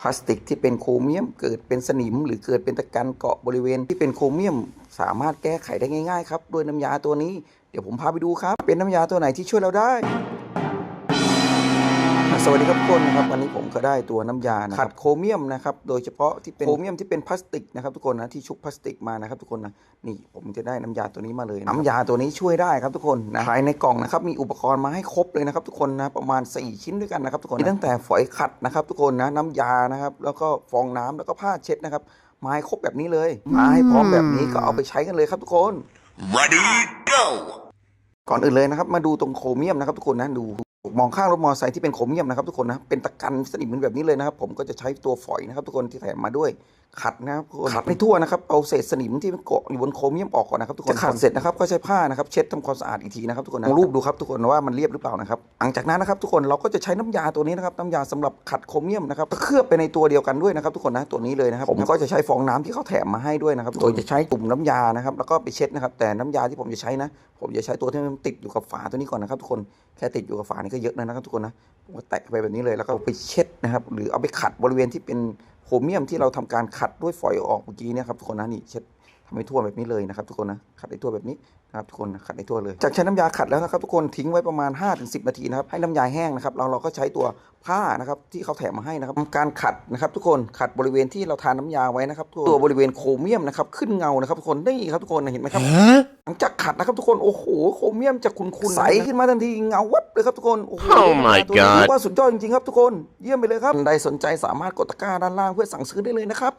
พลาสติกที่เป็นโครเมียม เกิดเป็นสนิม หรือเกิดเป็นตะกันเกาะบริเวณที่เป็นโครเมียม สามารถแก้ไขได้ง่ายๆครับด้วยน้ำยาตัวนี้เดี๋ยวผมพาไปดูครับ เป็นน้ำยาตัวไหนที่ช่วยเราได้ สวัสดีครับทุกคนนะครับวันนี้ผมก็ได้ตัวน้ำยานะขัดโครเมียมนะครับโดยเฉพาะที่เป็นโครเมียมที่เป็นพลาสติกนะครับทุกคนนะที่ชุบพลาสติกมานะครับทุกคนนะนี่ผมจะได้น้ำยาตัวนี้มาเลยนะครับน้ำยาตัวนี้ช่วยได้ครับทุกคนนะภายในกล่องนะครับมีอุปกรณ์มาให้ครบเลยนะครับทุกคนนะประมาณ 4 ชิ้นด้วยกันนะครับทุกคนมีตั้งแต่ฝอยขัดนะครับทุกคนนะน้ำยานะครับแล้วก็ฟองน้ำแล้วก็ผ้าเช็ดนะครับมาให้ครบแบบนี้เลยมาให้พร้อมแบบนี้ก็เอาไปใช้กันเลยครับทุกคน Ready, go! ก่อนอื่นเลยนะครับมาดูตรงโครเมียมนะครับทุกคนนะดู มองข้างรถมอเตอร์ไซค์ที่เป็นโครเมียมนะครับทุกคนนะเป็นตะกันสนิมเหมือนแบบนี้เลยนะครับ ผมก็จะใช้ตัวฝอยนะครับ ทุกคนที่แถมมาด้วยขัดนะครับทุกคนขัดให้ทั่วนะครับเอาเศษสนิมที่มันเกาะอยู่บนโครเมียมออกก่อนนะครับทุกคนจะขัดเสร็จนะครับก็ใช้ผ้านะครับเช็ดทำความสะอาดอีกทีนะครับทุกคนลองรูปดูครับทุกคนว่ามันเรียบหรือเปล่านะครับหลังจากนั้นนะครับทุกคนเราก็จะใช้น้ำยาตัวนี้นะครับน้ำยาสำหรับขัดโครเมียมนะครับเคลือบไปในตัวเดียวกันด้วยนะครับทุกคนนะตัวนี้เลยนะครับผมก็จะใช้ฟองน้ำที่เขาแถมมาให้ด้วยนะครับโดยจะใช้ตุ่มน้ำยานะครับแล้วก็ไปเช็ดนะครับแต่น้ำยาที่ผมจะใช้นะ ผมจะใช้ตัวที่มันติดอยู่กับฝาตัวนี้ก่อนนะครับทุกคนแค่ติดอยู่กับฝานี่ก็เยอะแล้วนะครับทุกคนนะผมก็แตะไปแบบนี้เลยแล้วก็ไปเช็ดนะครับ หรือเอาไปขัดบริเวณที่เป็นโครเมียมที่เราทำการขัดด้วยฝอยออกเมื่อกี้เนี่ยครับทุกคนนะนี่เช็ดทำให้ทั่วแบบนี้เลยนะครับทุกคนนะขัดให้ทั่วแบบนี้นะครับทุกคนนะขัดให้ทั่วเลย จากใช้น้ำยาขัดแล้วนะครับทุกคนทิ้งไว้ประมาณ 5-10 นาทีนะครับให้น้ำยาแห้งนะครับเราเราก็ใช้ตัวผ้านะครับที่เขาแถมมาให้นะครับทำการขัดนะครับทุกคนขัดบริเวณที่เราทานน้ายาไว้นะครับตัวบริเวณโครเมียมนะครับขึ้นเงานะครับทุกคนนี่ครับทุกคนเห็นไหมครับ ลังจากขัดนะครับทุกคนโอ้โหโครเมียมจะขุ่นๆใสขึ้นมาทันทีเงาวับเลยครับทุกคนโอ้โห Oh my ตัวนี้ God ว่าสุดยอดจริงๆครับทุกคนเยี่ยมไปเลยครับท่านใดสนใจสามารถกดตะกร้าด้านล่างเพื่อสั่งซื้อได้เลยนะครับ